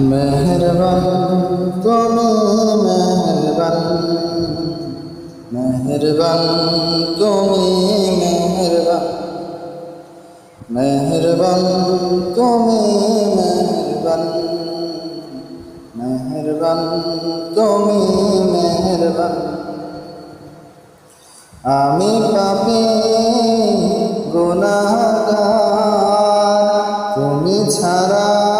মেহরবান তুমি মেহরবান। মেহরবান তুমি মেহরবান। মেহরবান তুমি মেহরবান। মেহরবান তুমি মেহরবান। আমি পাপি গুনাহগার, তুমি ছাড়া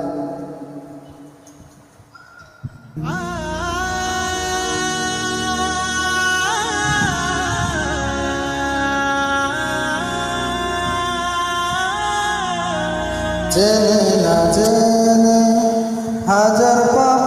জেনে না জেনে হাজার পাপের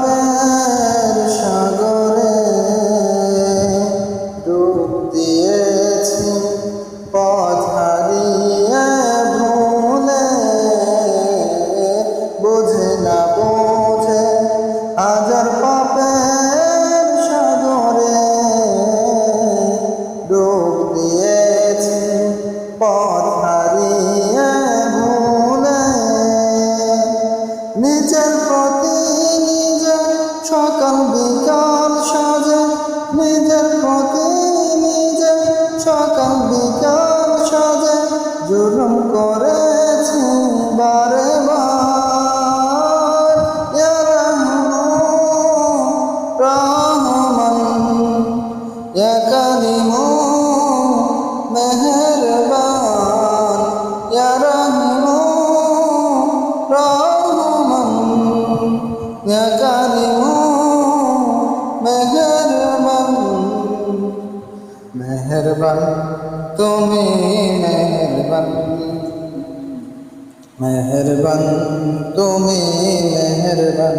মেহেরবান ইয়া রহিমু রহমান ইয়া কারিমু মেহেরবান। মেহেরবান তুমি মেহেরবান। মেহেরবান তুমি মেহেরবান।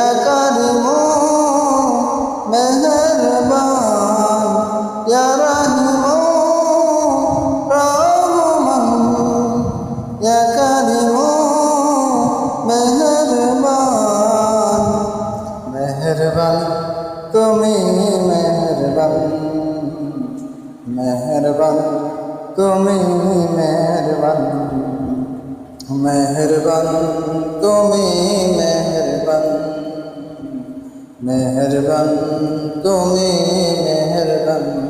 ইয়া কারিমু মেহেরবান ইয়া রহিমু রহমান ইয়া কারিমু মেহেরবান মেহেরবান তুমি মেহেরবান মেহেরবান তুমি মেহেরবান মেহেরবান তুমি মেহেরবান মেহেরবান তুমি মেহেরবান।